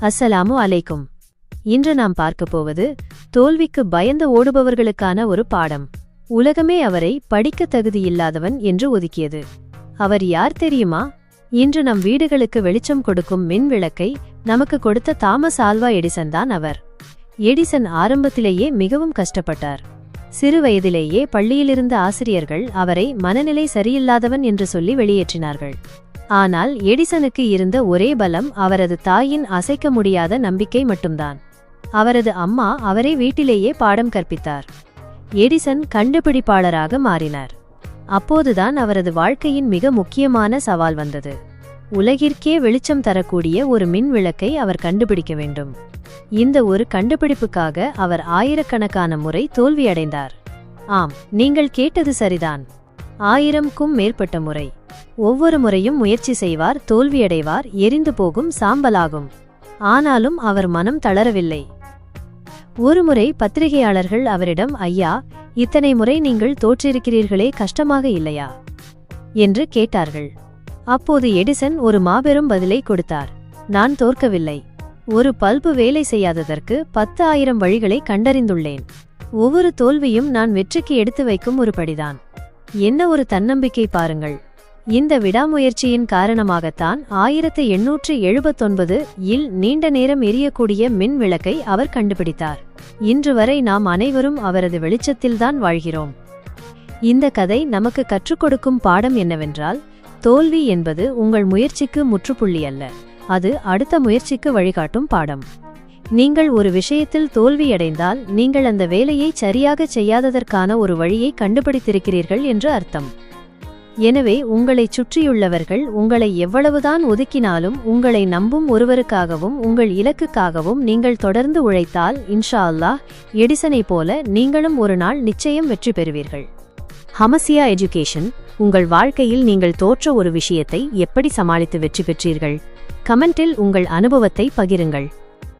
அஸ்ஸலாமு அலைக்கும். இன்று நாம் பார்க்கப் போவது தோல்விக்கு பயந்து ஓடுபவர்களுக்கான ஒரு பாடம். உலகமே அவரை படிக்க தகுதியில்லாதவன் என்று ஒதுக்கியது. அவர் யார் தெரியுமா? இன்று நம் வீடுகளுக்கு வெளிச்சம் கொடுக்கும் மின் விளக்கை நமக்கு கொடுத்த தாமஸ் ஆல்வா எடிசன் தான் அவர். எடிசன் ஆரம்பத்திலேயே மிகவும் கஷ்டப்பட்டார். சிறு வயதிலேயே பள்ளியிலிருந்த ஆசிரியர்கள் அவரை மனநிலை சரியில்லாதவன் என்று சொல்லி வெளியேற்றினார்கள். ஆனால் எடிசனுக்கு இருந்த ஒரே பலம் அவரது தாயின் அசைக்க முடியாத நம்பிக்கை மட்டும்தான். அவரது அம்மா அவரை வீட்டிலேயே பாடம் கற்பித்தார். எடிசன் கண்டுபிடிப்பாளராக மாறினார். அப்போதுதான் அவரது வாழ்க்கையின் மிக முக்கியமான சவால் வந்தது. உலகிற்கே வெளிச்சம் தரக்கூடிய ஒரு மின் விளக்கை அவர் கண்டுபிடிக்க வேண்டும். இந்த ஒரு கண்டுபிடிப்புக்காக அவர் ஆயிரக்கணக்கான முறை தோல்வியடைந்தார். ஆம் நீங்கள் கேட்டது சரிதான். ஆயிரம்க்கும் மேற்பட்ட முறை. ஒவ்வொரு முறையும் முயற்சி செய்வார் தோல்வியடைவார் எரிந்து போகும் சாம்பலாகும். ஆனாலும் அவர் மனம் தளரவில்லை. ஒருமுறை பத்திரிகையாளர்கள் அவரிடம் ஐயா இத்தனை முறை நீங்கள் தோற்றிருக்கிறீர்களே கஷ்டமாக இல்லையா என்று கேட்டார்கள். அப்போது எடிசன் ஒரு மாபெரும் பதிலை கொடுத்தார். நான் தோற்கவில்லை. ஒரு பல்பு வேலை செய்யாததற்கு பத்து ஆயிரம் வழிகளை கண்டறிந்துள்ளேன். ஒவ்வொரு தோல்வியும் நான் வெற்றிக்கு எடுத்து வைக்கும் ஒரு படிதான். என்ன ஒரு தன்னம்பிக்கை பாருங்கள். இந்த விடாமுயற்சியின் காரணமாகத்தான் ஆயிரத்து எண்ணூற்று எழுபத்தொன்பது இல் நீண்ட நேரம் எரியக்கூடிய மின் விளக்கை அவர் கண்டுபிடித்தார். இன்று வரை நாம் அனைவரும் அவரது வெளிச்சத்தில்தான் வாழ்கிறோம். இந்த கதை நமக்கு கற்றுக் கொடுக்கும் பாடம் என்னவென்றால் தோல்வி என்பது உங்கள் முயற்சிக்கு முற்றுப்புள்ளி அல்ல அது அடுத்த முயற்சிக்கு வழிகாட்டும் பாடம். நீங்கள் ஒரு விஷயத்தில் தோல்வியடைந்தால் நீங்கள் அந்த வேலையை சரியாக செய்யாததற்கான ஒரு வழியை கண்டுபிடித்திருக்கிறீர்கள் என்று அர்த்தம். எனவே உங்களைச் சுற்றியுள்ளவர்கள் உங்களை எவ்வளவுதான் ஒதுக்கினாலும் உங்களை நம்பும் ஒருவருக்காகவும் உங்கள் இலக்குக்காகவும் நீங்கள் தொடர்ந்து உழைத்தால் இன்ஷா அல்லாஹ் எடிசனைப் போல நீங்களும் ஒரு நாள் நிச்சயம் வெற்றி பெறுவீர்கள். ஹமசியா எஜுகேஷன் உங்கள் வாழ்க்கையில் நீங்கள் தோற்ற ஒரு விஷயத்தை எப்படி சமாளித்து வெற்றி பெற்றீர்கள்? கமெண்டில் உங்கள் அனுபவத்தை பகிருங்கள்.